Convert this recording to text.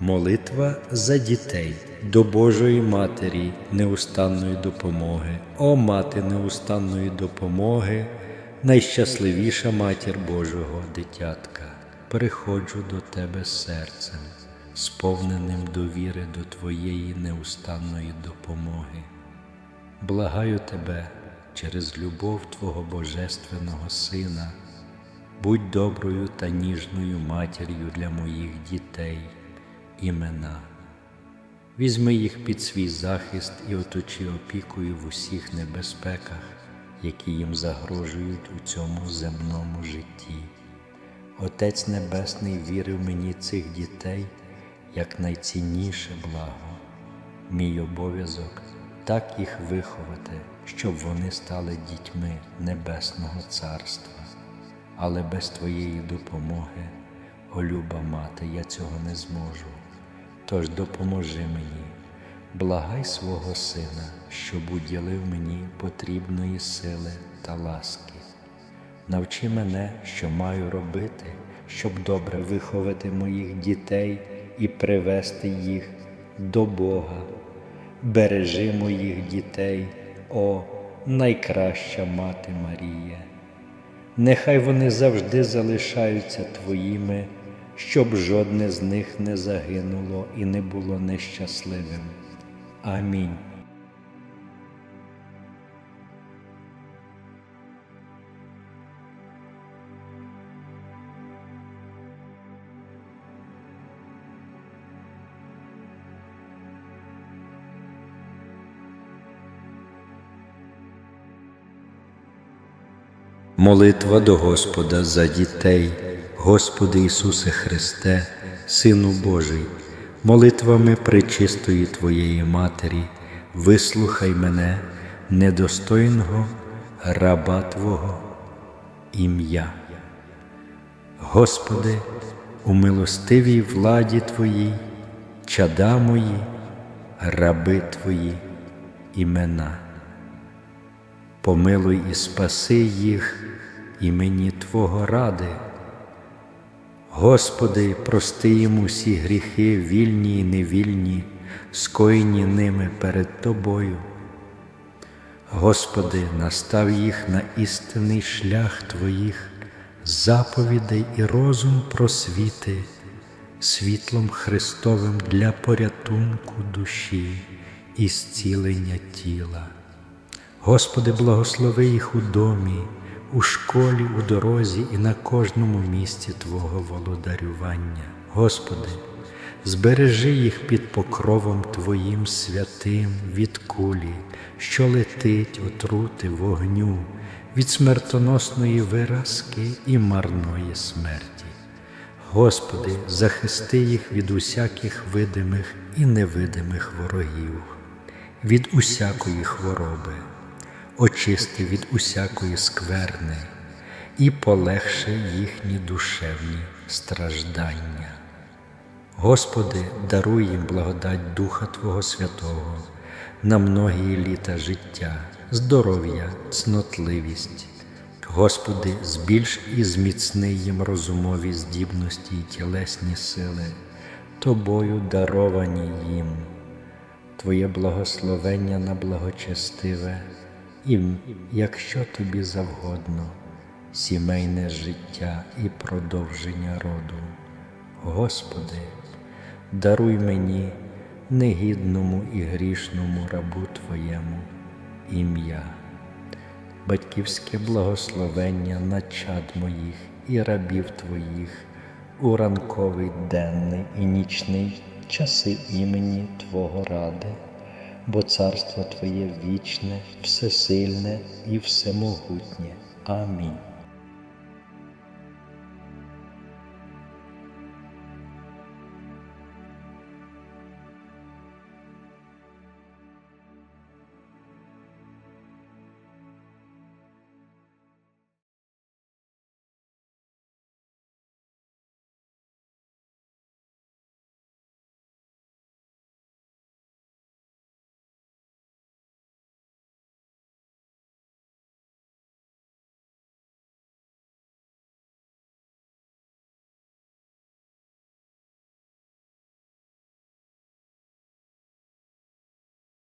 Молитва за дітей до Божої Матері неустанної допомоги. О мати неустанної допомоги, найщасливіша матір Божого дитятка. Приходжу до тебе серцем, сповненим довіри до Твоєї неустанної допомоги. Благаю тебе через любов Твого Божественного Сина, будь доброю та ніжною матір'ю для моїх дітей, імена. Візьми їх під свій захист і оточи опікою в усіх небезпеках, які їм загрожують у цьому земному житті. Отець Небесний вірив мені цих дітей як найцінніше благо. Мій обов'язок так їх виховати, щоб вони стали дітьми Небесного Царства. Але без Твоєї допомоги, о люба мати, я цього не зможу. Тож допоможи мені, благай свого Сина, щоб уділив мені потрібної сили та ласки. Навчи мене, що маю робити, щоб добре виховати моїх дітей і привести їх до Бога. Бережи моїх дітей, о найкраща мати Марія. Нехай вони завжди залишаються Твоїми, щоб жодне з них не загинуло і не було нещасливим. Амінь. Молитва до Господа за дітей, Господи Ісусе Христе, Сину Божий, молитвами пречистої Твоєї Матері, вислухай мене, недостойного раба Твого ім'я. Господи, у милостивій владі Твоїй, чада мої, раби Твої імена помилуй і спаси їх імені Твого ради. Господи, прости їм усі гріхи, вільні і невільні, скоєні ними перед Тобою. Господи, настав їх на істинний шлях Твоїх, заповідей і розум просвіти, світлом Христовим для порятунку душі і зцілення тіла. Господи, благослови їх у домі, у школі, у дорозі і на кожному місці Твого володарювання. Господи, збережи їх під покровом Твоїм святим від кулі, що летить отрути вогню, від смертоносної виразки і марної смерті. Господи, захисти їх від усяких видимих і невидимих ворогів, від усякої хвороби очисти від усякої скверни і полегши їхні душевні страждання. Господи, даруй їм благодать Духа Твого Святого на многії літа життя, здоров'я, цнотливість. Господи, збільш і зміцни їм розумові здібності і тілесні сили, Тобою даровані їм, Твоє благословення на благочестиве і, якщо тобі завгодно, сімейне життя і продовження роду. Господи, даруй мені, негідному і грішному рабу Твоєму ім'я, батьківське благословення на чад моїх і рабів Твоїх у ранковий денний і нічний часи імені Твого ради бо царство Твоє вічне, всесильне і всемогутнє. Амінь.